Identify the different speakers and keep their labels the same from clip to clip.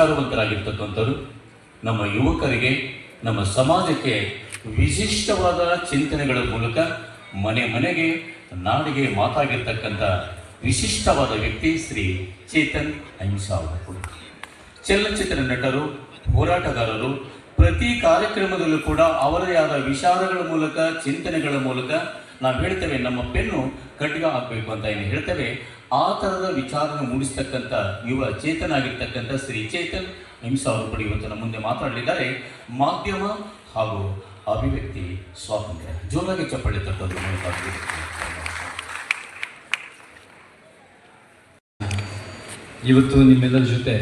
Speaker 1: ವಿಚಾರವಂತರಾಗಿರ್ತಕ್ಕಂಥವ್ರು, ನಮ್ಮ ಯುವಕರಿಗೆ, ನಮ್ಮ ಸಮಾಜಕ್ಕೆ ವಿಶಿಷ್ಟವಾದ ಚಿಂತನೆಗಳ ಮೂಲಕ ಮನೆ ಮನೆಗೆ, ನಾಡಿಗೆ ಮಾತಾಗಿರ್ತಕ್ಕಂಥ ವಿಶಿಷ್ಟವಾದ ವ್ಯಕ್ತಿ ಶ್ರೀ ಚೇತನ್ ಅವರು ಚಲನಚಿತ್ರ ನಟರು, ಹೋರಾಟಗಾರರು, ಪ್ರತಿ ಕಾರ್ಯಕ್ರಮದಲ್ಲೂ ಕೂಡ ಅವರದೇ ಆದ ವಿಚಾರಗಳ ಮೂಲಕ, ಚಿಂತನೆಗಳ ಮೂಲಕ ನಾವು ಹೇಳ್ತೇವೆ, ನಮ್ಮ ಪೆನ್ನು ಖಡ್ಗ ಹಾಕಬೇಕು ಅಂತ ಏನು ಹೇಳ್ತೇವೆ. ಆ ಥರದ ವಿಚಾರನ ಮೂಡಿಸ್ತಕ್ಕಂಥ ಯುವ ಚೇತನ ಆಗಿರ್ತಕ್ಕಂಥ ಶ್ರೀ ಚೇತನ್ ಹಿಂಸಾ ಅವರು ಕೂಡ ಇವತ್ತು ಮುಂದೆ ಮಾತಾಡಲಿದ್ದಾರೆ. ಮಾಧ್ಯಮ ಹಾಗೂ ಅಭಿವ್ಯಕ್ತಿ ಸ್ವಾತಂತ್ರ್ಯ. ಜೋರಾಗಿ ಚಪ್ಪಳಿ ತಟ್ಟೋದು
Speaker 2: ಇವತ್ತು ನಿಮ್ಮೆಲ್ಲರ ಜೊತೆ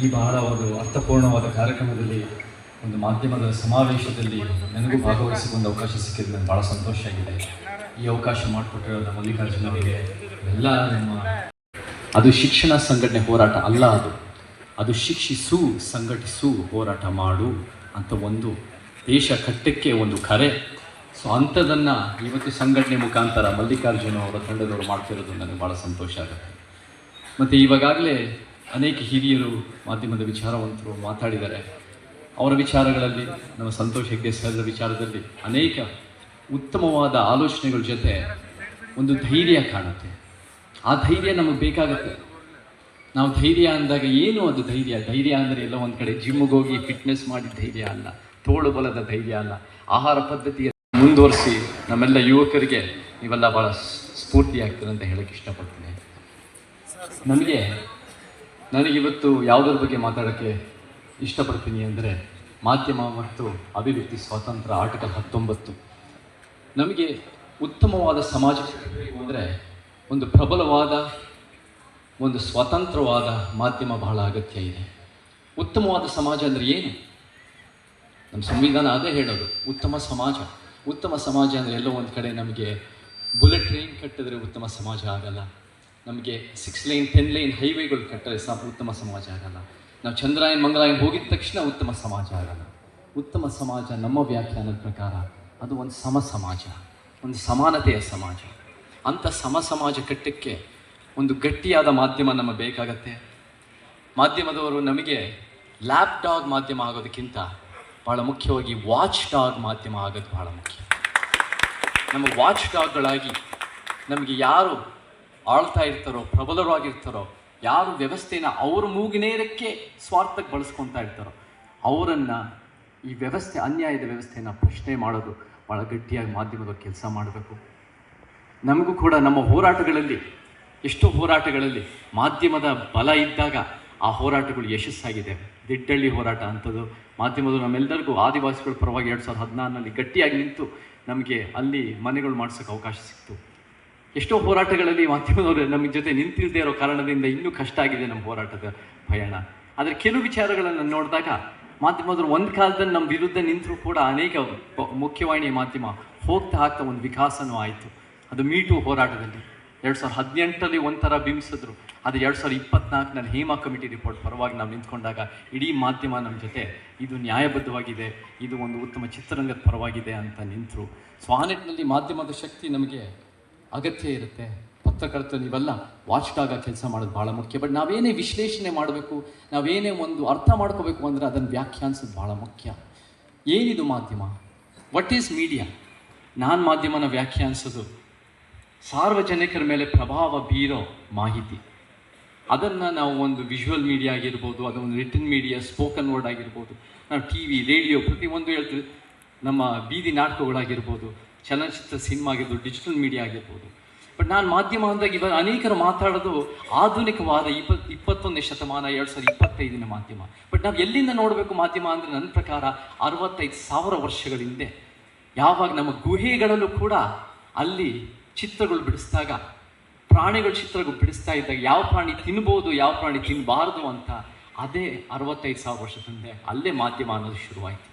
Speaker 2: ಈ ಬಹಳ ಒಂದು ಅರ್ಥಪೂರ್ಣವಾದ ಕಾರ್ಯಕ್ರಮದಲ್ಲಿ ಒಂದು ಮಾಧ್ಯಮದ ಸಮಾವೇಶದಲ್ಲಿ ನನಗೂ ಭಾಗವಹಿಸಿಕೊಂಡು ಅವಕಾಶ ಸಿಕ್ಕಿದ್ದು ನನಗೆ ಭಾಳ ಸಂತೋಷ ಆಗಿದೆ. ಈ ಅವಕಾಶ ಮಾಡಿಕೊಟ್ಟಿರೋ ಮಲ್ಲಿಕಾರ್ಜುನ ಅವರಿಗೆ ಎಲ್ಲ ನಮ್ಮ ಅದು ಶಿಕ್ಷಣ ಸಂಘಟನೆ ಹೋರಾಟ ಅಲ್ಲ ಅದು. ಅದು ಶಿಕ್ಷಿಸು, ಸಂಘಟಿಸು, ಹೋರಾಟ ಮಾಡು ಅಂತ ಒಂದು ದೇಶ ಕಟ್ಟಕ್ಕೆ ಒಂದು ಕರೆ. ಸೊ ಅಂಥದ್ದನ್ನು ಇವತ್ತು ಸಂಘಟನೆ ಮುಖಾಂತರ ಮಲ್ಲಿಕಾರ್ಜುನ ಅವರ ತಂಡದವರು ಮಾಡ್ತಿರೋದು ನನಗೆ ಭಾಳ ಸಂತೋಷ ಆಗುತ್ತೆ. ಮತ್ತು ಇವಾಗಲೇ ಅನೇಕ ಹಿರಿಯರು ಮಾಧ್ಯಮದ ವಿಚಾರವಂತರು ಮಾತಾಡಿದ್ದಾರೆ. ಅವರ ವಿಚಾರಗಳಲ್ಲಿ, ನಮ್ಮ ಸಂತೋಷಕ್ಕೆ ಸರಿದ ವಿಚಾರದಲ್ಲಿ ಅನೇಕ ಉತ್ತಮವಾದ ಆಲೋಚನೆಗಳ ಜೊತೆ ಒಂದು ಧೈರ್ಯ ಕಾಣುತ್ತೆ. ಆ ಧೈರ್ಯ ನಮಗೆ ಬೇಕಾಗುತ್ತೆ. ನಾವು ಧೈರ್ಯ ಅಂದಾಗ ಏನು ಅದು ಧೈರ್ಯ? ಧೈರ್ಯ ಅಂದರೆ ಎಲ್ಲ ಒಂದು ಕಡೆ ಜಿಮ್ಗೆ ಹೋಗಿ ಫಿಟ್ನೆಸ್ ಮಾಡಿ ಧೈರ್ಯ ಅಲ್ಲ. ತೋಳು ಬಲದ ಧೈರ್ಯ ಅಲ್ಲ. ಆಹಾರ ಪದ್ಧತಿಯ ಮುಂದುವರಿಸಿ ನಮ್ಮೆಲ್ಲ ಯುವಕರಿಗೆ ಇವೆಲ್ಲ ಭಾಳ ಸ್ಫೂರ್ತಿ ಆಗ್ತದೆ ಅಂತ ಹೇಳಕ್ಕೆ ಇಷ್ಟಪಡ್ತೀನಿ. ನನಗೆ ನನಗಿವತ್ತು ಯಾವುದ್ರ ಬಗ್ಗೆ ಮಾತಾಡೋಕ್ಕೆ ಇಷ್ಟಪಡ್ತೀನಿ ಅಂದರೆ ಮಾಧ್ಯಮ ಮತ್ತು ಅಭಿವ್ಯಕ್ತಿ ಸ್ವಾತಂತ್ರ್ಯ ಆರ್ಟಿಕಲ್ ಹತ್ತೊಂಬತ್ತು. ನಮಗೆ ಉತ್ತಮವಾದ ಸಮಾಜ ಅಂದರೆ ಒಂದು ಪ್ರಬಲವಾದ, ಒಂದು ಸ್ವತಂತ್ರವಾದ ಮಾಧ್ಯಮ ಬಹಳ ಅಗತ್ಯ ಇದೆ. ಉತ್ತಮವಾದ ಸಮಾಜ ಅಂದರೆ ಏನು? ನಮ್ಮ ಸಂವಿಧಾನ ಅದೇ ಹೇಳೋದು, ಉತ್ತಮ ಸಮಾಜ. ಉತ್ತಮ ಸಮಾಜ ಅಂದರೆ ಎಲ್ಲೋ ಒಂದು ಕಡೆ ನಮಗೆ ಬುಲೆಟ್ ಟ್ರೈನ್ ಕಟ್ಟಿದ್ರೆ ಉತ್ತಮ ಸಮಾಜ ಆಗಲ್ಲ. ನಮಗೆ ಸಿಕ್ಸ್ ಲೈನ್ ಟೆನ್ ಲೈನ್ ಹೈವೇಗಳು ಕಟ್ಟರೆ ಸಹ ಉತ್ತಮ ಸಮಾಜ ಆಗಲ್ಲ. ನಾವು ಚಂದ್ರಾಯನ್ ಮಂಗಳಾಯನ್ ಹೋಗಿದ ತಕ್ಷಣ ಉತ್ತಮ ಸಮಾಜ ಆಗಲ್ಲ. ಉತ್ತಮ ಸಮಾಜ ನಮ್ಮ ವ್ಯಾಖ್ಯಾನದ ಪ್ರಕಾರ ಅದು ಒಂದು ಸಮ ಸಮಾಜ ಒಂದು ಸಮಾನತೆಯ ಸಮಾಜ. ಅಂಥ ಸಮ ಸಮಾಜ ಕಟ್ಟಕ್ಕೆ ಒಂದು ಗಟ್ಟಿಯಾದ ಮಾಧ್ಯಮ ನಮಗೆ ಬೇಕಾಗತ್ತೆ. ಮಾಧ್ಯಮದವರು ನಮಗೆ ಲ್ಯಾಪ್ ಡಾಗ್ ಮಾಧ್ಯಮ ಆಗೋದಕ್ಕಿಂತ ಭಾಳ ಮುಖ್ಯವಾಗಿ ವಾಚ್ ಡಾಗ್ ಮಾಧ್ಯಮ ಆಗೋದು ಭಾಳ ಮುಖ್ಯ. ನಮ್ಮ ವಾಚ್ ಡಾಗ್ಗಳಾಗಿ ನಮಗೆ ಯಾರು ಆಳ್ತಾ ಇರ್ತಾರೋ, ಪ್ರಬಲರಾಗಿರ್ತಾರೋ ಯಾರು ವ್ಯವಸ್ಥೆನ ಅವ್ರ ಮೂಗಿನೇರಕ್ಕೆ ಸ್ವಾರ್ಥಕ್ಕೆ ಬಳಸ್ಕೊತಾ ಇರ್ತಾರೋ, ಅವರನ್ನು ಈ ವ್ಯವಸ್ಥೆ, ಅನ್ಯಾಯದ ವ್ಯವಸ್ಥೆಯನ್ನು ಪ್ರಶ್ನೆ ಮಾಡೋದು ಭಾಳ ಗಟ್ಟಿಯಾಗಿ ಮಾಧ್ಯಮದ ಕೆಲಸ ಮಾಡಬೇಕು. ನಮಗೂ ಕೂಡ ನಮ್ಮ ಹೋರಾಟಗಳಲ್ಲಿ, ಎಷ್ಟೋ ಹೋರಾಟಗಳಲ್ಲಿ ಮಾಧ್ಯಮದ ಬಲ ಇದ್ದಾಗ ಆ ಹೋರಾಟಗಳು ಯಶಸ್ಸಾಗಿದೆ. ದಿಡ್ಡಳ್ಳಿ ಹೋರಾಟ ಅಂಥದ್ದು. ಮಾಧ್ಯಮದ ನಮ್ಮೆಲ್ಲರಿಗೂ ಆದಿವಾಸಿಗಳ ಪರವಾಗಿ ಎರಡು ಸಾವಿರದ ಹದಿನಾರರಲ್ಲಿ ಗಟ್ಟಿಯಾಗಿ ನಿಂತು ನಮಗೆ ಅಲ್ಲಿ ಮನೆಗಳು ಮಾಡಿಸೋಕೆ ಅವಕಾಶ ಸಿಕ್ತು. ಎಷ್ಟೋ ಹೋರಾಟಗಳಲ್ಲಿ ಮಾಧ್ಯಮದವರು ನಮ್ಮ ಜೊತೆ ನಿಂತಿಲ್ಲದೆ ಇರೋ ಕಾರಣದಿಂದ ಇನ್ನೂ ಕಷ್ಟ ಆಗಿದೆ ನಮ್ಮ ಹೋರಾಟದ ಪಯಣ. ಆದರೆ ಕೆಲವು ವಿಚಾರಗಳನ್ನು ನೋಡಿದಾಗ ಮಾಧ್ಯಮದವರು ಒಂದು ಕಾಲದಲ್ಲಿ ನಮ್ಮ ವಿರುದ್ಧ ನಿಂತರೂ ಕೂಡ ಅನೇಕ ಮುಖ್ಯವಾಹಿನಿಯ ಮಾಧ್ಯಮ ಹೋಗ್ತಾ ಆಗ್ತಾ ಒಂದು ವಿಕಾಸನೂ ಆಯಿತು. ಅದು ಮೀಟು ಹೋರಾಟದಲ್ಲಿ. ಎರಡು ಸಾವಿರದ ಹದಿನೆಂಟರಲ್ಲಿ ಒಂಥರ ಬಿಂಬಿಸಿದ್ರು. ಅದು ಎರಡು ಸಾವಿರದ ಇಪ್ಪತ್ನಾಲ್ಕನಲ್ಲಿ ಹೇಮಾ ಕಮಿಟಿ ರಿಪೋರ್ಟ್ ಪರವಾಗಿ ನಾವು ನಿಂತ್ಕೊಂಡಾಗ ಇಡೀ ಮಾಧ್ಯಮ ನಮ್ಮ ಜೊತೆ ಇದು ನ್ಯಾಯಬದ್ಧವಾಗಿದೆ, ಇದು ಒಂದು ಉತ್ತಮ ಚಿತ್ರರಂಗದ ಪರವಾಗಿದೆ ಅಂತ ನಿಂತರು. ಸೊ ಆ ಮಾಧ್ಯಮದ ಶಕ್ತಿ ನಮಗೆ ಅಗತ್ಯ ಇರುತ್ತೆ. ಪತ್ರಕರ್ತ ನೀವೆಲ್ಲ ವಾಚ್ ಡಾಗ ಕೆಲಸ ಮಾಡೋದು ಭಾಳ ಮುಖ್ಯ. ಬಟ್ ನಾವೇನೇ ವಿಶ್ಲೇಷಣೆ ಮಾಡಬೇಕು, ನಾವೇನೇ ಒಂದು ಅರ್ಥ ಮಾಡ್ಕೋಬೇಕು ಅಂದರೆ ಅದನ್ನು ವ್ಯಾಖ್ಯಾನಿಸೋದು ಭಾಳ ಮುಖ್ಯ. ಏನಿದು ಮಾಧ್ಯಮ? ವಾಟ್ ಈಸ್ ಮೀಡಿಯಾ ನಾನು ಮಾಧ್ಯಮನ ವ್ಯಾಖ್ಯಾನಿಸೋದು ಸಾರ್ವಜನಿಕರ ಮೇಲೆ ಪ್ರಭಾವ ಬೀರೋ ಮಾಹಿತಿ. ಅದನ್ನು ನಾವು ಒಂದು ವಿಜುವಲ್ ಮೀಡಿಯಾ ಆಗಿರ್ಬೋದು ಒಂದು ರಿಟರ್ನ್ ಮೀಡಿಯಾ ಸ್ಪೋಕನ್ ವರ್ಡ್ ಆಗಿರ್ಬೋದು, ನಾವು ಟಿ ವಿ ರೇಡಿಯೋ ಪ್ರತಿಯೊಂದು ಹೇಳ್ತೀವಿ. ನಮ್ಮ ಬೀದಿ ನಾಟಕಗಳಾಗಿರ್ಬೋದು ಚಲನಚಿತ್ರ ಸಿನಿಮಾ ಆಗಿರ್ಬೋದು ಡಿಜಿಟಲ್ ಮೀಡಿಯಾ ಆಗಿರ್ಬೋದು. ಬಟ್ ನಾನು ಮಾಧ್ಯಮ ಅಂದಾಗ ಇವಾಗ ಅನೇಕರು ಮಾತಾಡೋದು ಆಧುನಿಕವಾದ ಇಪ್ಪತ್, ಇಪ್ಪತ್ತೊಂದನೇ ಶತಮಾನ, ಎರಡು ಸಾವಿರದ ಇಪ್ಪತ್ತೈದನೇ ಮಾಧ್ಯಮ. ಬಟ್ ನಾವು ಎಲ್ಲಿಂದ ನೋಡಬೇಕು ಮಾಧ್ಯಮ ಅಂದರೆ ನನ್ನ ಪ್ರಕಾರ ಅರವತ್ತೈದು ಸಾವಿರ ವರ್ಷಗಳ ಹಿಂದೆ. ಯಾವಾಗ ನಮ್ಮ ಗುಹೆಗಳಲ್ಲೂ ಕೂಡ ಅಲ್ಲಿ ಚಿತ್ರಗಳು ಬಿಡಿಸಿದಾಗ, ಪ್ರಾಣಿಗಳ ಚಿತ್ರಗಳು ಬಿಡಿಸ್ತಾ ಇದ್ದಾಗ ಯಾವ ಪ್ರಾಣಿ ತಿನ್ಬೋದು, ಯಾವ ಪ್ರಾಣಿ ತಿನ್ನಬಾರ್ದು ಅಂತ ಅದೇ ಅರವತ್ತೈದು ಸಾವಿರ ವರ್ಷದ ಹಿಂದೆ ಅಲ್ಲೇ ಮಾಧ್ಯಮ ಅನ್ನೋದು ಶುರುವಾಯಿತು.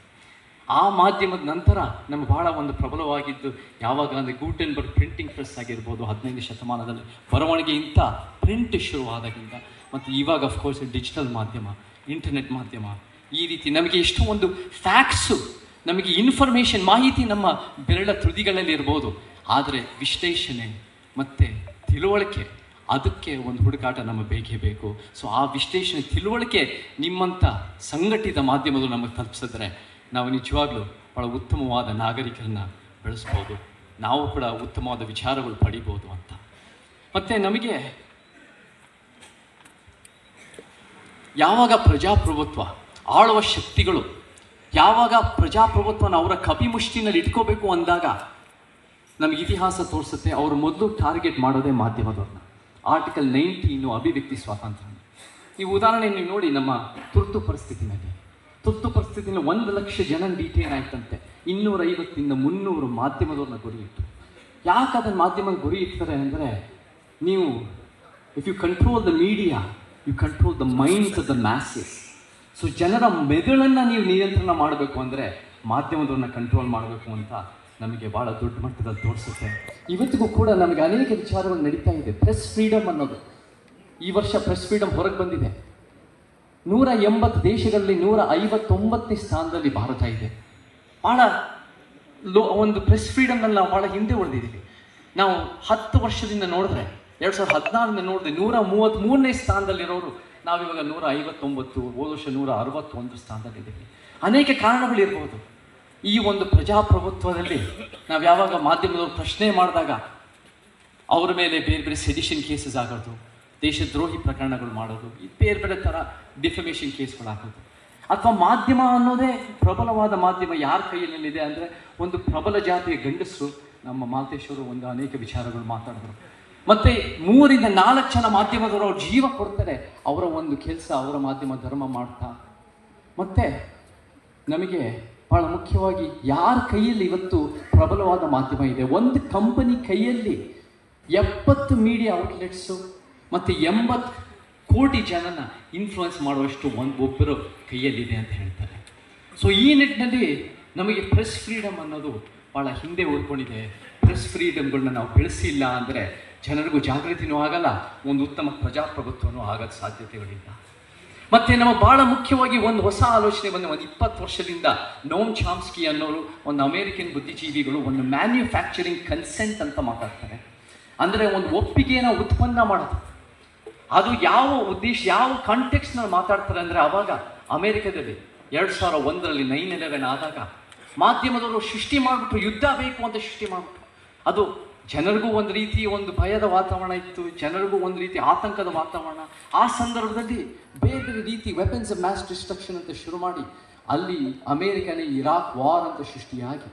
Speaker 2: ಆ ಮಾಧ್ಯಮದ ನಂತರ ನಮ್ಗೆ ಬಹಳ ಒಂದು ಪ್ರಬಲವಾಗಿದ್ದು ಯಾವಾಗ ಅಂದರೆ ಗೂಟೆನ್ಬರ್ಗ್ ಪ್ರಿಂಟಿಂಗ್ ಪ್ರೆಸ್ ಆಗಿರ್ಬೋದು ಹದಿನೈದು ಶತಮಾನದಲ್ಲಿ ಬರವಣಿಗೆ ಇಂಥ ಪ್ರಿಂಟ್ ಶುರುವಾದಾಗಿಂದ ಮತ್ತು ಇವಾಗ ಅಫ್ಕೋರ್ಸ್ ಡಿಜಿಟಲ್ ಮಾಧ್ಯಮ ಇಂಟರ್ನೆಟ್ ಮಾಧ್ಯಮ, ಈ ರೀತಿ ನಮಗೆ ಎಷ್ಟು ಒಂದು ಫ್ಯಾಕ್ಟ್ಸು ನಮಗೆ ಇನ್ಫಾರ್ಮೇಷನ್ ಮಾಹಿತಿ ನಮ್ಮ ಬೆರಳ ತುದಿಗಳಲ್ಲಿ ಇರ್ಬೋದು. ಆದರೆ ವಿಶ್ಲೇಷಣೆ ಮತ್ತು ತಿಳುವಳಿಕೆ, ಅದಕ್ಕೆ ಒಂದು ಹುಡುಕಾಟ ನಮ್ಮ ಬೇಕೇ ಬೇಕು. ಸೊ ಆ ವಿಶ್ಲೇಷಣೆ, ತಿಳುವಳಿಕೆ ನಿಮ್ಮಂಥ ಸಂಘಟಿತ ಮಾಧ್ಯಮಗಳು ನಮಗೆ ತಲುಪಿಸಿದ್ರೆ ನಾವು ನಿಜವಾಗ್ಲೂ ಭಾಳ ಉತ್ತಮವಾದ ನಾಗರಿಕರನ್ನ ಬೆಳೆಸ್ಬೋದು. ನಾವು ಕೂಡ ಉತ್ತಮವಾದ ವಿಚಾರಗಳು ಪಡಿಬೋದು ಅಂತ. ಮತ್ತು ನಮಗೆ ಯಾವಾಗ ಪ್ರಜಾಪ್ರಭುತ್ವ ಆಳುವ ಶಕ್ತಿಗಳು, ಯಾವಾಗ ಪ್ರಜಾಪ್ರಭುತ್ವನ ಅವರ ಕಪಿಮುಷ್ಟಿನಲ್ಲಿ ಇಟ್ಕೋಬೇಕು ಅಂದಾಗ ನಮಗೆ ಇತಿಹಾಸ ತೋರಿಸುತ್ತೆ, ಅವರು ಮೊದಲು ಟಾರ್ಗೆಟ್ ಮಾಡೋದೇ ಮಾಧ್ಯಮದವ್ರನ್ನ ಆರ್ಟಿಕಲ್ ನೈನ್ಟೀನು ಅಭಿವ್ಯಕ್ತಿ ಸ್ವಾತಂತ್ರ್ಯ. ನೀವು ಉದಾಹರಣೆ ನೀವು ನೋಡಿ ನಮ್ಮ ತುರ್ತು ಪರಿಸ್ಥಿತಿನಲ್ಲಿ. ತುರ್ತು ಪರಿಸ್ಥಿತಿಯಲ್ಲಿ ಒಂದು ಲಕ್ಷ ಜನ ಡಿಟೇನ್ ಆಯ್ತಂತೆ. ಇನ್ನೂರ ಐವತ್ತಿಂದ ಮುನ್ನೂರು ಮಾಧ್ಯಮದವ್ರನ್ನ ಗುರಿ ಇಟ್ಟು ಯಾಕೆ ಅದನ್ನು ಮಾಧ್ಯಮ ಗುರಿ ಇಡ್ತಾರೆ ಅಂದರೆ, ನೀವು if you control the media you control the minds of the masses so ಜನರ ಮೆದುಳನ್ನು ನೀವು ನಿಯಂತ್ರಣ ಮಾಡಬೇಕು ಅಂದರೆ, ಮಾಧ್ಯಮದವ್ರನ್ನ ಕಂಟ್ರೋಲ್ ಮಾಡಬೇಕು ಅಂತ ನಮಗೆ ಭಾಳ ದೊಡ್ಡ ಮಟ್ಟದಲ್ಲಿ ತೋರಿಸುತ್ತೆ. ಇವತ್ತಿಗೂ ಕೂಡ ನಮಗೆ ಅನೇಕ ವಿಚಾರಗಳು ನಡೀತಾ ಇದೆ. ಪ್ರೆಸ್ ಫ್ರೀಡಮ್ ಅನ್ನೋದು. ಈ ವರ್ಷ ಪ್ರೆಸ್ ಫ್ರೀಡಮ್ ಹೊರಗೆ ಬಂದಿದೆ. ನೂರ ಎಂಬತ್ತು ದೇಶಗಳಲ್ಲಿ ನೂರ ಐವತ್ತೊಂಬತ್ತನೇ ಸ್ಥಾನದಲ್ಲಿ ಭಾರತ ಇದೆ. ಭಾಳ ಲೋ, ಒಂದು ಪ್ರೆಸ್ ಫ್ರೀಡಮ್ನಲ್ಲಿ ನಾವು ಭಾಳ ಹಿಂದೆ ಉಳಿದಿದ್ದೀವಿ ನಾವು ಹತ್ತು ವರ್ಷದಿಂದ ನೋಡಿದ್ರೆ, ಎರಡು ಸಾವಿರದ ಹದಿನಾರರಿಂದ ನೋಡಿದ್ರೆ ನೂರ ಮೂವತ್ತ್ಮೂರನೇ ಸ್ಥಾನದಲ್ಲಿರೋರು ನಾವಿವಾಗ ನೂರ ಐವತ್ತೊಂಬತ್ತು ಹೋದ ವರ್ಷ ನೂರ ಅರವತ್ತೊಂದು ಸ್ಥಾನದಲ್ಲಿದ್ದೀವಿ. ಅನೇಕ ಕಾರಣಗಳಿರ್ಬೋದು. ಈ ಒಂದು ಪ್ರಜಾಪ್ರಭುತ್ವದಲ್ಲಿ ನಾವು ಯಾವಾಗ ಮಾಧ್ಯಮದವ್ರು ಪ್ರಶ್ನೆ ಮಾಡಿದಾಗ, ಅವ್ರ ಮೇಲೆ ಬೇರೆ ಬೇರೆ ಸೆಡಿಷನ್ ಕೇಸಸ್ ಆಗೋದು ದೇಶದ್ರೋಹಿ ಪ್ರಕರಣಗಳು ಮಾಡೋದು ಬೇರೆ ಬೇರೆ ಥರ ಡಿಫಮೇಷನ್ ಕೇಸ್ಗಳು ಹಾಕೋದು. ಅಥವಾ ಮಾಧ್ಯಮ ಅನ್ನೋದೇ ಪ್ರಬಲವಾದ ಮಾಧ್ಯಮ ಯಾರ ಕೈಯಲ್ಲಿದೆ ಅಂದರೆ ಒಂದು ಪ್ರಬಲ ಜಾತಿಯ ಗಂಡಸರು, ನಮ್ಮ ಮಾಲ್ತೇಶ್ವರು ಒಂದು ಅನೇಕ ವಿಚಾರಗಳು ಮಾತಾಡಿದ್ರು. ಮತ್ತೆ ಮೂರಿಂದ ನಾಲ್ಕು ಜನ ಮಾಧ್ಯಮದವರು ಅವ್ರ ಜೀವ ಕೊಡ್ತಾರೆ, ಅವರ ಒಂದು ಕೆಲಸ, ಅವರ ಮಾಧ್ಯಮ ಧರ್ಮ ಮಾಡ್ತಾ. ಮತ್ತೆ ನಮಗೆ ಬಹಳ ಮುಖ್ಯವಾಗಿ ಯಾರ ಕೈಯಲ್ಲಿ ಇವತ್ತು ಪ್ರಬಲವಾದ ಮಾಧ್ಯಮ ಇದೆ? ಒಂದು ಕಂಪನಿ ಕೈಯಲ್ಲಿ ಎಪ್ಪತ್ತು ಮೀಡಿಯಾ ಔಟ್ಲೆಟ್ಸು ಮತ್ತು ಎಂಬತ್ತು ಕೋಟಿ ಜನನ ಇನ್ಫ್ಲುಯೆನ್ಸ್ ಮಾಡುವಷ್ಟು ಒಂದು ಒಬ್ಬರು ಕೈಯಲ್ಲಿದೆ ಅಂತ ಹೇಳ್ತಾರೆ. ಸೊ ಈ ನಿಟ್ಟಿನಲ್ಲಿ ನಮಗೆ ಪ್ರೆಸ್ ಫ್ರೀಡಮ್ ಅನ್ನೋದು ಭಾಳ ಹಿಂದೆ ಓದ್ಕೊಂಡಿದೆ ಪ್ರೆಸ್ ಫ್ರೀಡಮ್ಗಳನ್ನ ನಾವು ಬೆಳೆಸಿಲ್ಲ ಅಂದರೆ ಜನರಿಗೂ ಜಾಗೃತಿನೂ ಆಗಲ್ಲ, ಒಂದು ಉತ್ತಮ ಪ್ರಜಾಪ್ರಭುತ್ವನೂ ಆಗದ ಸಾಧ್ಯತೆಗಳಿಲ್ಲ. ಮತ್ತು ನಮ್ಮ ಭಾಳ ಮುಖ್ಯವಾಗಿ ಒಂದು ಹೊಸ ಆಲೋಚನೆ ಬಂದ ಒಂದು ಇಪ್ಪತ್ತು ವರ್ಷದಿಂದ ನೋಮ್ ಚಾಮ್ಸ್ಕಿ ಅನ್ನೋರು ಒಂದು ಅಮೇರಿಕನ್ ಬುದ್ಧಿಜೀವಿಗಳು ಒಂದು ಮ್ಯಾನ್ಯುಫ್ಯಾಕ್ಚರಿಂಗ್ ಕನ್ಸೆಂಟ್ ಅಂತ ಮಾತಾಡ್ತಾರೆ. ಅಂದರೆ ಒಂದು ಒಪ್ಪಿಗೆಯನ್ನು ಉತ್ಪನ್ನ ಮಾಡೋದು. ಅದು ಯಾವ ಉದ್ದೇಶ, ಯಾವ ಕಾಂಟೆಕ್ಸ್ನಲ್ಲಿ ಮಾತಾಡ್ತಾರೆ ಅಂದರೆ ಆವಾಗ ಅಮೇರಿಕದಲ್ಲಿ ಎರಡು ಸಾವಿರ ಒಂದರಲ್ಲಿ ನೈನ್ ಎಲೆವೆನ್ ಆದಾಗ ಮಾಧ್ಯಮದವರು ಸೃಷ್ಟಿ ಮಾಡಿಬಿಟ್ರು ಯುದ್ಧ ಬೇಕು ಅಂತ ಸೃಷ್ಟಿ ಮಾಡಿಬಿಟ್ರು. ಅದು ಜನರಿಗೂ ಒಂದು ರೀತಿ ಒಂದು ಭಯದ ವಾತಾವರಣ ಇತ್ತು, ಜನರಿಗೂ ಒಂದು ರೀತಿ ಆತಂಕದ ವಾತಾವರಣ. ಆ ಸಂದರ್ಭದಲ್ಲಿ ಬೇರೆ ಬೇರೆ ರೀತಿ ವೆಪನ್ಸ್ ಮ್ಯಾಸ್ ಡಿಸ್ಟ್ರಕ್ಷನ್ ಅಂತ ಶುರು ಮಾಡಿ ಅಲ್ಲಿ ಅಮೇರಿಕನೇ ಇರಾಕ್ ವಾರ್ ಅಂತ ಸೃಷ್ಟಿಯಾಗಿ.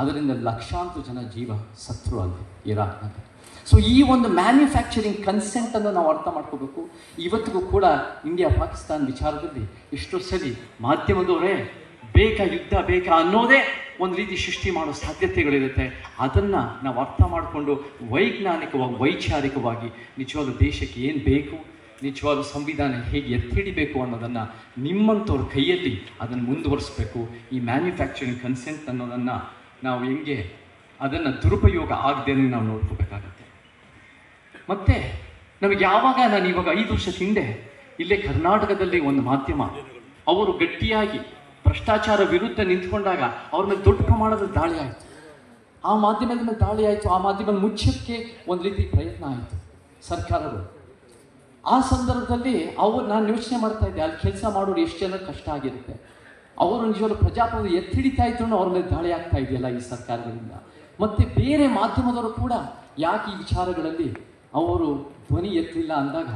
Speaker 2: ಅದರಿಂದ ಲಕ್ಷಾಂತರ ಜನ ಜೀವ ಸತ್ರು ಅಲ್ಲಿ ಇರಾಕ್ನಲ್ಲಿ. ಸೊ ಈ ಒಂದು ಮ್ಯಾನ್ಯುಫ್ಯಾಕ್ಚರಿಂಗ್ ಕನ್ಸೆಂಟನ್ನು ನಾವು ಅರ್ಥ ಮಾಡ್ಕೋಬೇಕು. ಇವತ್ತಿಗೂ ಕೂಡ ಇಂಡಿಯಾ ಪಾಕಿಸ್ತಾನ ವಿಚಾರದಲ್ಲಿ ಎಷ್ಟೋ ಸರಿ ಮಾಧ್ಯಮದವರೇ ಬೇಕಾ ಯುದ್ಧ ಬೇಕಾ ಅನ್ನೋದೇ ಒಂದು ರೀತಿ ಸೃಷ್ಟಿ ಮಾಡೋ ಸಾಧ್ಯತೆಗಳಿರುತ್ತೆ. ಅದನ್ನು ನಾವು ಅರ್ಥ ಮಾಡಿಕೊಂಡು ವೈಜ್ಞಾನಿಕವಾಗಿ, ವೈಚಾರಿಕವಾಗಿ ನಿಜವಾದ ದೇಶಕ್ಕೆ ಏನು ಬೇಕು, ನಿಜವಾದ ಸಂವಿಧಾನ ಹೇಗೆ ಎತ್ತಿಡಿಬೇಕು ಅನ್ನೋದನ್ನು ನಿಮ್ಮಂಥವ್ರ ಕೈಯಲ್ಲಿ ಅದನ್ನು ಮುಂದುವರಿಸಬೇಕು. ಈ ಮ್ಯಾನುಫ್ಯಾಕ್ಚರಿಂಗ್ ಕನ್ಸೆಂಟ್ ಅನ್ನೋದನ್ನು ನಾವು ಹೆಂಗೆ ಅದನ್ನು ದುರುಪಯೋಗ ಆಗದೇನೆ ನಾವು ನೋಡ್ಕೋಬೇಕಾಗತ್ತೆ. ಮತ್ತೆ ನಮಗೆ ಯಾವಾಗ ನಾನು ಇವಾಗ ಐದು ವರ್ಷ ಹಿಂದೆ ಇಲ್ಲೇ ಕರ್ನಾಟಕದಲ್ಲಿ ಒಂದು ಮಾಧ್ಯಮ, ಅವರು ಗಟ್ಟಿಯಾಗಿ ಭ್ರಷ್ಟಾಚಾರ ವಿರುದ್ಧ ನಿಂತ್ಕೊಂಡಾಗ ಅವ್ರ ಮೇಲೆ ದೊಡ್ಡ ಪ್ರಮಾಣದ ದಾಳಿ ಆಯಿತು. ಆ ಮಾಧ್ಯಮದ ಮೇಲೆ ದಾಳಿ ಆಯಿತು, ಆ ಮಾಧ್ಯಮ ಮುಚ್ಚಕ್ಕೆ ಒಂದು ರೀತಿ ಪ್ರಯತ್ನ ಆಯಿತು ಸರ್ಕಾರಗಳು ಆ ಸಂದರ್ಭದಲ್ಲಿ ಅವರು ನಾನು ಯೋಚನೆ ಮಾಡ್ತಾ ಇದ್ದೆ, ಅಲ್ಲಿ ಕೆಲಸ ಮಾಡೋರು ಎಷ್ಟು ಜನ ಕಷ್ಟ ಆಗಿರುತ್ತೆ. ಅವರು ನಿಜವಾಗ್ಲೂ ಪ್ರಜಾಪ್ರಭುತ್ವ ಎತ್ತಿಡಿತಾ ಇದ್ರು ಅವ್ರ ಮೇಲೆ ದಾಳಿ ಆಗ್ತಾ ಇದೆಯಲ್ಲ ಈ ಸರ್ಕಾರಗಳಿಂದ. ಮತ್ತೆ ಬೇರೆ ಮಾಧ್ಯಮದವರು ಕೂಡ ಯಾಕೆ ಈ ವಿಚಾರಗಳಲ್ಲಿ ಅವರು ಧ್ವನಿ ಎತ್ತಿಲ್ಲ ಅಂದಾಗ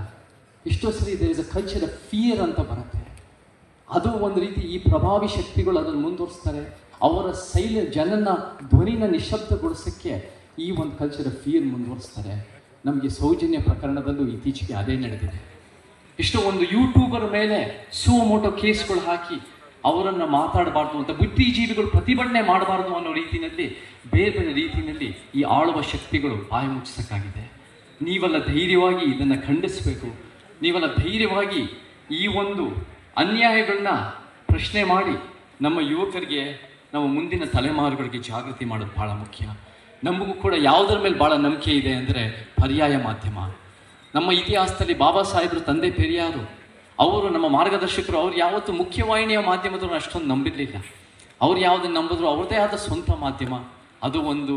Speaker 2: ಎಷ್ಟೋ ಸರಿ there is a culture fear ಅಂತ ಬರುತ್ತೆ. ಅದು ಒಂದು ರೀತಿ ಈ ಪ್ರಭಾವಿ ಶಕ್ತಿಗಳು ಅದನ್ನು ಮುಂದುವರಿಸ್ತಾರೆ. ಅವರ ಶೈಲ, ಜನನ, ಧ್ವನಿನ ನಿಶಬ್ದಗೊಳಿಸೋಕ್ಕೆ ಈ ಒಂದು ಕಲ್ಚರ್ ಫಿಯರ್ ಮುಂದುವರಿಸ್ತಾರೆ. ನಮಗೆ ಸೌಜನ್ಯ ಪ್ರಕರಣದಲ್ಲೂ ಇತ್ತೀಚೆಗೆ ಅದೇ ನಡೆದಿದೆ. ಎಷ್ಟೋ ಒಂದು ಯೂಟ್ಯೂಬರ್ ಮೇಲೆ ಸುಮೋಟೋ ಕೇಸ್ಗಳು ಹಾಕಿ ಅವರನ್ನು ಮಾತಾಡಬಾರ್ದು ಅಂತ ಬುದ್ಧಿಜೀವಿಗಳು ಪ್ರತಿಭಟನೆ ಮಾಡಬಾರ್ದು ಅನ್ನೋ ರೀತಿಯಲ್ಲಿ ಬೇರೆ ಬೇರೆ ರೀತಿಯಲ್ಲಿ ಈ ಆಳುವ ಶಕ್ತಿಗಳು ಬಾಯಿ ಮುಚ್ಚಿಸಕ್ಕಾಗಿದೆ. ನೀವೆಲ್ಲ ಧೈರ್ಯವಾಗಿ ಇದನ್ನು ಖಂಡಿಸಬೇಕು. ನೀವೆಲ್ಲ ಧೈರ್ಯವಾಗಿ ಈ ಒಂದು ಅನ್ಯಾಯಗಳನ್ನ ಪ್ರಶ್ನೆ ಮಾಡಿ ನಮ್ಮ ಯುವಕರಿಗೆ, ನಮ್ಮ ಮುಂದಿನ ತಲೆಮಾರುಗಳಿಗೆ ಜಾಗೃತಿ ಮಾಡೋದು ಭಾಳ ಮುಖ್ಯ. ನಮಗೂ ಕೂಡ ಯಾವುದರ ಮೇಲೆ ಭಾಳ ನಂಬಿಕೆ ಇದೆ ಅಂದರೆ ಪರ್ಯಾಯ ಮಾಧ್ಯಮ. ನಮ್ಮ ಇತಿಹಾಸದಲ್ಲಿ ಬಾಬಾ ಸಾಹೇಬರು ತಂದೆ ಪೆರಿಯಾರು, ಅವರು ನಮ್ಮ ಮಾರ್ಗದರ್ಶಕರು, ಅವ್ರು ಯಾವತ್ತೂ ಮುಖ್ಯವಾಹಿನಿಯ ಮಾಧ್ಯಮದವ್ರನ್ನ ಅಷ್ಟೊಂದು ನಂಬಿರಲಿಲ್ಲ. ಅವ್ರು ಯಾವುದನ್ನು ನಂಬಿದ್ರು ಅವ್ರದ್ದೇ ಆದ ಸ್ವಂತ ಮಾಧ್ಯಮ. ಅದು ಒಂದು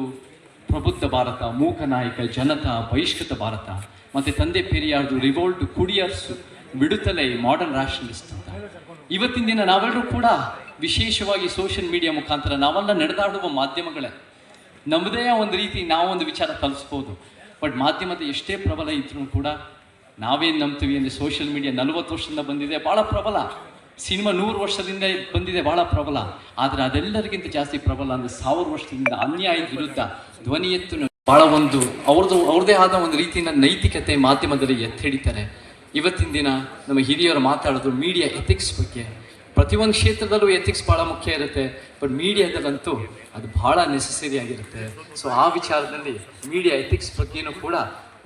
Speaker 2: ಪ್ರಬುದ್ಧ ಭಾರತ, ಮೂಕ ನಾಯಕ, ಜನತಾ, ಬಹಿಷ್ಕೃತ ಭಾರತ, ಮತ್ತು ತಂದೆ ಪೆರಿಯಾರ್ದು ರಿವೋಲ್ಟ್ ಕುಡಿಯರ್ಸು ಬಿಡುತ್ತಲೇ ಮಾಡರ್ನ್ ರಾಷನಲಿಸ್ಟ್ ಅಂತ. ಇವತ್ತಿನ ದಿನ ನಾವೆಲ್ಲರೂ ಕೂಡ ವಿಶೇಷವಾಗಿ ಸೋಷಿಯಲ್ ಮೀಡಿಯಾ ಮುಖಾಂತರ ನಾವೆಲ್ಲ ನಡೆದಾಡುವ ಮಾಧ್ಯಮಗಳೇ. ನಮ್ಮದೇ ಒಂದು ರೀತಿ ನಾವೊಂದು ವಿಚಾರ ಕಲಿಸ್ಬೋದು. ಬಟ್ ಮಾಧ್ಯಮದ ಎಷ್ಟೇ ಪ್ರಬಲ ಇದ್ರೂ ಕೂಡ ನಾವೇನು ನಂಬ್ತೀವಿ ಅಂದರೆ ಸೋಷಿಯಲ್ ಮೀಡಿಯಾ ನಲವತ್ತು ವರ್ಷದಿಂದ ಬಂದಿದೆ ಭಾಳ ಪ್ರಬಲ. ಸಿನಿಮಾ ನೂರು ವರ್ಷದಿಂದ ಬಂದಿದೆ ಭಾಳ ಪ್ರಬಲ. ಆದರೆ ಅದೆಲ್ಲರಿಗಿಂತ ಜಾಸ್ತಿ ಪ್ರಬಲ ಅಂದರೆ ಸಾವಿರ ವರ್ಷದಿಂದ ಅನ್ಯಾಯದ ವಿರುದ್ಧ ಧ್ವನಿ ಎತ್ತು ಭಾಳ ಒಂದು ಅವ್ರದ್ದು, ಅವ್ರದ್ದೇ ಆದ ಒಂದು ರೀತಿಯ ನೈತಿಕತೆ ಮಾಧ್ಯಮದಲ್ಲಿ ಎತ್ತಿ ಹಿಡಿತಾರೆ ಇವತ್ತಿನ ದಿನ ನಮ್ಮ ಹಿರಿಯರು ಮಾತಾಡೋದು ಮೀಡಿಯಾ ಎಥಿಕ್ಸ್ ಬಗ್ಗೆ. ಪ್ರತಿಯೊಂದು ಕ್ಷೇತ್ರದಲ್ಲೂ ಎಥಿಕ್ಸ್ ಭಾಳ ಮುಖ್ಯ ಇರುತ್ತೆ ಬಟ್ ಮೀಡಿಯಾದಲ್ಲಂತೂ ಅದು ಭಾಳ ನೆಸೆಸರಿ ಆಗಿರುತ್ತೆ. ಸೊ ಆ ವಿಚಾರದಲ್ಲಿ ಮೀಡಿಯಾ ಎಥಿಕ್ಸ್ ಬಗ್ಗೆನೂ ಕೂಡ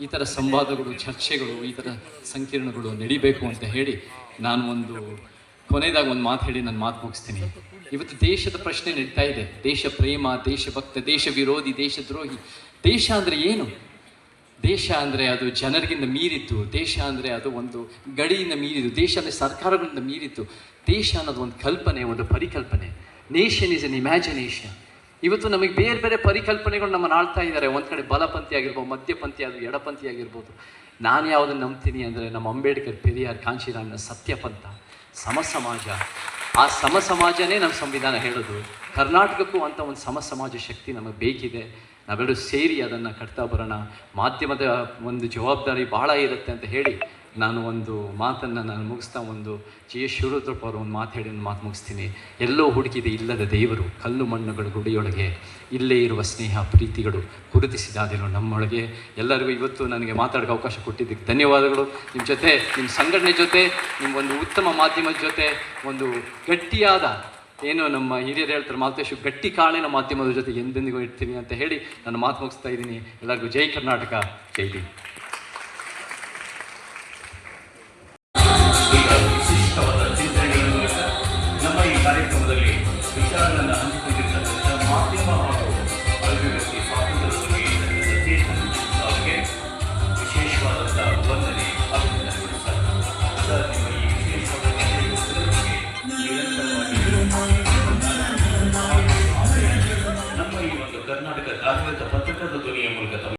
Speaker 2: ಈ ಥರ ಸಂವಾದಗಳು, ಚರ್ಚೆಗಳು, ಈ ಥರ ಸಂಕೀರ್ಣಗಳು ನಡಿಬೇಕು ಅಂತ ಹೇಳಿ ನಾನು ಒಂದು ಕೊನೆಯದಾಗಿ ಒಂದು ಮಾತು ಹೇಳಿ, ನಾನು ಮಾತು ಮುಗಿಸ್ತೀನಿ. ಇವತ್ತು ದೇಶದ ಪ್ರಶ್ನೆ ನಡೀತಾ ಇದೆ. ದೇಶ ಪ್ರೇಮ ದೇಶಭಕ್ತ ದೇಶ ವಿರೋಧಿ ದೇಶದ್ರೋಹಿ ದೇಶ ಅಂದರೆ ಏನು? ದೇಶ ಅಂದರೆ ಅದು ಜನರಿಗಿಂತ ಮೀರಿತ್ತು ದೇಶ ಅಂದರೆ ಅದು ಒಂದು ಗಡಿಯಿಂದ ಮೀರಿದ್ದು, ದೇಶ ಅಂದರೆ ಸರ್ಕಾರಗಳಿಂದ ಮೀರಿತ್ತು ದೇಶ ಅನ್ನೋದು ಒಂದು ಕಲ್ಪನೆ, ಒಂದು ಪರಿಕಲ್ಪನೆ. ನೇಷನ್ ಈಸ್ ಎನ್ ಇಮ್ಯಾಜಿನೇಷನ್ ಇವತ್ತು ನಮಗೆ ಬೇರೆ ಬೇರೆ ಪರಿಕಲ್ಪನೆಗಳು ನಮ್ಮನ್ನು ಆಳ್ತಾ ಇದ್ದಾರೆ. ಒಂದು ಕಡೆ ಬಲಪಂಥಿ ಆಗಿರ್ಬೋದು ಮಧ್ಯಪಂಥಿ ಆದರೂ ಎಡಪಂಥಿ ಆಗಿರ್ಬೋದು ನಾನು ಯಾವುದನ್ನು ನಂಬ್ತೀನಿ ಅಂದರೆ ನಮ್ಮ ಅಂಬೇಡ್ಕರ್, ಪೆರಿಯಾರ್, ಕಾಂಶಿರಾಮ್ನ ಸತ್ಯಪಂಥ. ಸಮ ಸಮಾಜ ಆ ಸಮ ಸಮಾಜನೇ ನಮ್ಮ ಸಂವಿಧಾನ ಹೇಳೋದು. ಕರ್ನಾಟಕಕ್ಕೂ ಅಂತ ಒಂದು ಸಮ ಸಮಾಜ ಶಕ್ತಿ ನಮಗೆ ಬೇಕಿದೆ. ನಾವೆಲ್ಲರೂ ಸೇರಿ ಅದನ್ನು ಕಟ್ತಾ ಬರೋಣ. ಮಾಧ್ಯಮದ ಒಂದು ಜವಾಬ್ದಾರಿ ಭಾಳ ಇರುತ್ತೆ ಅಂತ ಹೇಳಿ ನಾನು ಒಂದು ಮಾತನ್ನು ನಾನು ಮುಗಿಸ್ತಾ ಒಂದು ಜಿ ಎಸ್ ಶಿವರುದ್ರಪ್ಪ ಅವರು ಒಂದು ಮಾತು ಹೇಳಿ ಒಂದು ಮಾತು ಮುಗಿಸ್ತೀನಿ. ಎಲ್ಲೋ ಹುಡುಕಿದೆ ಇಲ್ಲದ ದೇವರು ಕಲ್ಲು ಮಣ್ಣುಗಳು ಗುಡಿಯೊಳಗೆ. ಇಲ್ಲೇ ಇರುವ ಸ್ನೇಹ, ಪ್ರೀತಿಗಳು ಗುರುತಿಸಿದಾದೆಲ್ಲ ನಮ್ಮೊಳಗೆ. ಎಲ್ಲರಿಗೂ ಇವತ್ತು ನನಗೆ ಮಾತಾಡೋಕೆ ಅವಕಾಶ ಕೊಟ್ಟಿದ್ದಕ್ಕೆ ಧನ್ಯವಾದಗಳು. ನಿಮ್ಮ ಜೊತೆ, ನಿಮ್ಮ ಸಂಘಟನೆ ಜೊತೆ, ನಿಮ್ಮ ಒಂದು ಉತ್ತಮ ಮಾಧ್ಯಮದ ಜೊತೆ, ಒಂದು ಗಟ್ಟಿಯಾದ ಏನು ನಮ್ಮ ಹಿರಿಯರು ಹೇಳ್ತಾರೆ, ಮಾಲ್ತೇಶು, ಗಟ್ಟಿ ಕಾಳಿನ ಮಾಧ್ಯಮದ ಜೊತೆ ಎಂದೆಂದಿಗೂ ಇರ್ತೀನಿ ಅಂತ ಹೇಳಿ ನನ್ನ ಮಾತು ಮುಗಿಸ್ತಾ ಇದ್ದೀನಿ. ಎಲ್ಲರಿಗೂ ಜೈ ಕರ್ನಾಟಕ, ಜೈ